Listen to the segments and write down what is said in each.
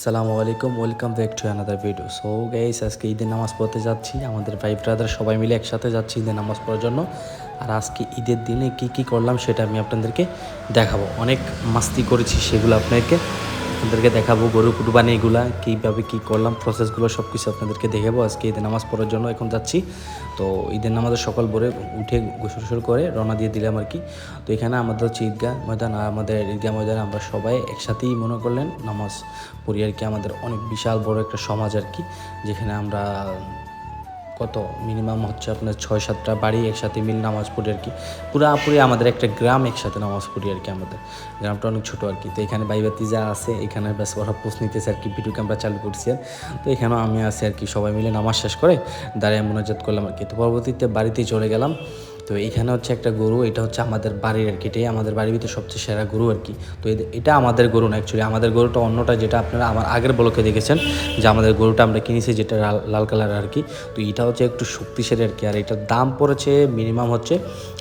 আসসালামু আলাইকুম welcome back to another video so guys আজকে ঈদের নামাজ পড়তে যাচ্ছি। আমাদের ভাই ব্রাদার সবাই মিলে একসাথে যাচ্ছি ঈদের নামাজ পড়ার জন্য। আর আজকে ঈদের দিনে কি কি করলাম সেটা আমি আপনাদেরকে দেখাবো। অনেক মাস্তি করেছি সেগুলো আপনাদেরকে আপনাদেরকে দেখাবো গরু কুটবানি এগুলা, কীভাবে কী করলাম প্রসেসগুলো সব কিছু আপনাদেরকে দেখাবো। আজকে ঈদের নামাজ পড়ার জন্য এখন যাচ্ছি। তো ঈদের নামাজের সকাল ভোরে উঠে গোসল গোসল করে রওনা দিয়ে দিলাম আর কি। তো এখানে আমাদের হচ্ছে ঈদগাহ ময়দান আর আমাদের ঈদগাহ ময়দানে আমরা সবাই একসাথেই মনে করলেন, নামাজ পড়ি আর কি। আমাদের অনেক বিশাল বড় একটা সমাজ আর কি, যেখানে আমরা কত? মিনিমাম হচ্ছে আপনার ছয় সাতটা বাড়ি একসাথে মিল নামাজ পড়ি আর কি। পুরাপুরি আমাদের একটা গ্রাম একসাথে নামাজ পড়ি আর কি আমাদের। গ্রামটা অনেক ছোটো আর কি। তো এখানে বাইবাতি যা আছে, এখানে ব্যাস ওরা পোস্ট নিতেছে আর কি ভিডিও ক্যামেরা চালু করছি আর। তো এখানেও আমি আছি আর কি, সবাই মিলে নামাজ শেষ করে দাঁড়িয়ে মোনাজাত করলাম আর কি। তো পরবর্তীতে বাড়িতে চলে গেলাম। তো এখানে হচ্ছে একটা গরু, এটা হচ্ছে আমাদের বাড়ির আর কি, এটাই আমাদের বাড়ির ভিতরে সবচেয়ে সেরা গরু আর কি। তো এটা আমাদের গরু না অ্যাকচুয়ালি আমাদের গরুটা অন্যটা যেটা আপনারা আমার আগের ব্লকে দেখেছেন, যে আমাদের গরুটা আমরা কিনেছি যেটা লাল- কালার আর কি। তো এটা হচ্ছে একটু শক্তিশালী আর কি, আর এটার দাম পড়েছে মিনিমাম হচ্ছে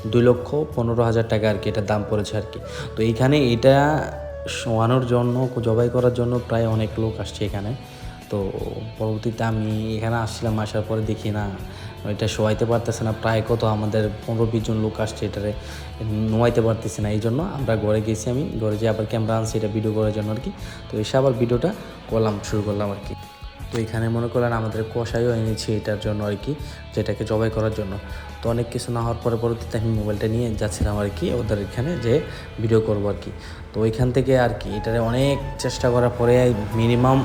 দুই লক্ষ পনেরো হাজার টাকা আর কি, এটার দাম পড়েছে আর কি। তো এইখানে এটা শোয়ানোর জন্য, জবাই করার জন্য প্রায় অনেক লোক আসছে এখানে। তো পরবর্তীতে আমি এখানে আসছিলাম, আসার পরে দেখি না, এটা শোয়াইতে পারতেছে না, প্রায় কত আমাদের পনেরো বিশ জন লোক আসছে এটারে, নোয়াইতে পারতেছে না এই জন্য আমরা ঘরে গেছি আমি, ঘরে যে আবার ক্যামেরা আনছি, এটা ভিডিও করার জন্য আর কি। তো এসে আবার ভিডিওটা করলাম, শুরু করলাম আর কি। তো এখানে মনে করেন আমাদের কষাইও এনেছি এটার জন্য আর কি, যেটাকে জবাই করার জন্য। তো অনেক কিছু না হওয়ার পরে পরবর্তীতে আমি মোবাইলটা নিয়ে যাচ্ছিলাম আর কি, ওদের এখানে যে ভিডিও করব আর কি। তো ওইখান থেকে আর কি, এটারে অনেক চেষ্টা করার পরে মিনিমাম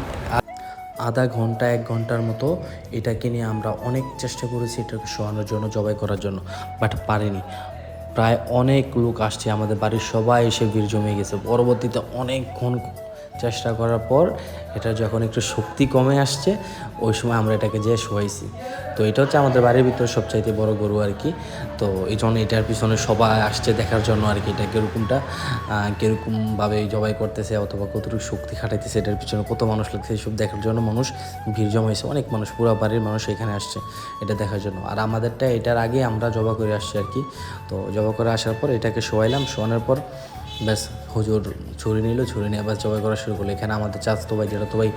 আধা ঘণ্টা, এক ঘণ্টার মতো এটাকে নিয়ে আমরা অনেক চেষ্টা করেছি এটাকে শোয়ানোর জন্য, জবাই করার জন্য বাট পারিনি। প্রায় অনেক লোক আসছে আমাদের বাড়ির, সবাই এসে ভিড় জমে গেছে। পরবর্তীতে অনেকক্ষণ চেষ্টা করার পর এটা যখন একটু শক্তি কমে আসছে, ওই সময় আমরা এটাকে যেয়ে শোয়াইছি। তো এটা হচ্ছে আমাদের বাড়ির ভিতরে সবচাইতে বড় গরু আর কি। তো এই জন্য এটার পিছনে সবাই আসছে দেখার জন্য আর কি, এটা কীরকমটা কীরকমভাবে জবাই করতেছে অথবা কতটুকু শক্তি খাটাইতেছে, এটার পিছনে কত মানুষ লাগছে, এইসব দেখার জন্য মানুষ ভিড় জমাইছে। অনেক মানুষ, পুরো বাড়ির মানুষ এখানে আসছে এটা দেখার জন্য। আর আমাদেরটা এটার আগে আমরা জবা করে আসছি আর কি। তো জবা করে আসার পর এটাকে শোয়াইলাম, শোয়ানোর পর ব্যাস, হুজুর ছুরি নিল, ছুরি নিয়ে আবার জবাই করা শুরু করল। এখানে আমাদের চাচতো ভাই, যেটা তো ভাই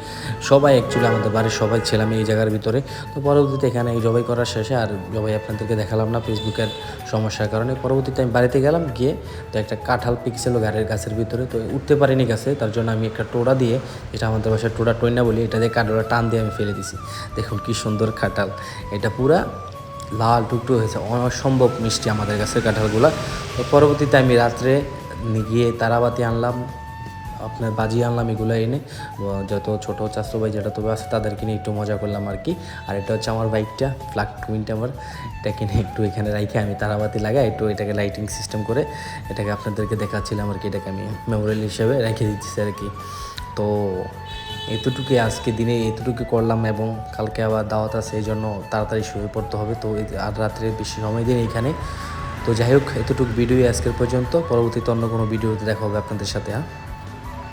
সবাই অ্যাকচুয়ালি আমাদের বাড়ির সবাই ছিলাম এই জায়গার ভিতরে। তো পরবর্তীতে এখানে এই জবাই করার শেষে আর জবাই আপনাদেরকে দেখালাম না ফেসবুকের সমস্যার কারণে। পরবর্তীতে আমি বাড়িতে গেলাম, গিয়ে তো একটা কাঁঠাল পিকছিল গাড়ির গাছের ভিতরে, তো উঠতে পারিনি গাছে, তার জন্য আমি একটা টোড়া দিয়ে, যেটা আমাদের বাসায় টোড়া টইনা বলি, এটা দিয়ে কাঁঠালটা টান দিয়ে আমি ফেলে দিছি। দেখুন কি সুন্দর কাঁঠাল। এটা পুরা লাল টুকরো হয়েছে, অসম্ভব মিষ্টি আমাদের গাছের কাঁঠালগুলা। তো পরবর্তীতে আমি রাত্রে গিয়ে তারাবাতি আনলাম, আপনার বাজি আনলাম, এগুলো এনে। যত ছোটো চাষতো ভাই, যেটা তবে আছে, তাদেরকে নিয়ে একটু মজা করলাম আর কি। আর এটা হচ্ছে আমার বাইকটা ফ্ল্যাগ টুইনটা আমার এটা কিনে একটু এখানে রাখে আমি তারাবাতি লাগাই, একটু এটাকে লাইটিং সিস্টেম করে এটাকে আপনাদেরকে দেখাচ্ছিলাম আর কি, এটাকে আমি মেমোরিয়াল হিসেবে রেখে দিচ্ছি আর কি। তো এতটুকু আজকে দিনে এতটুকু করলাম এবং কালকে আবার দাওয়াত আছে এই জন্য তাড়াতাড়ি শুয়ে পড়তে হবে। তো আর রাত্রে বেশি সময় দিন এইখানে তো যাই হোক, এতটুকু ভিডিও আজকের পর্যন্ত। পরবর্তীতে অন্য কোনো ভিডিওতে দেখা হবে আপনাদের সাথে হ্যাঁ?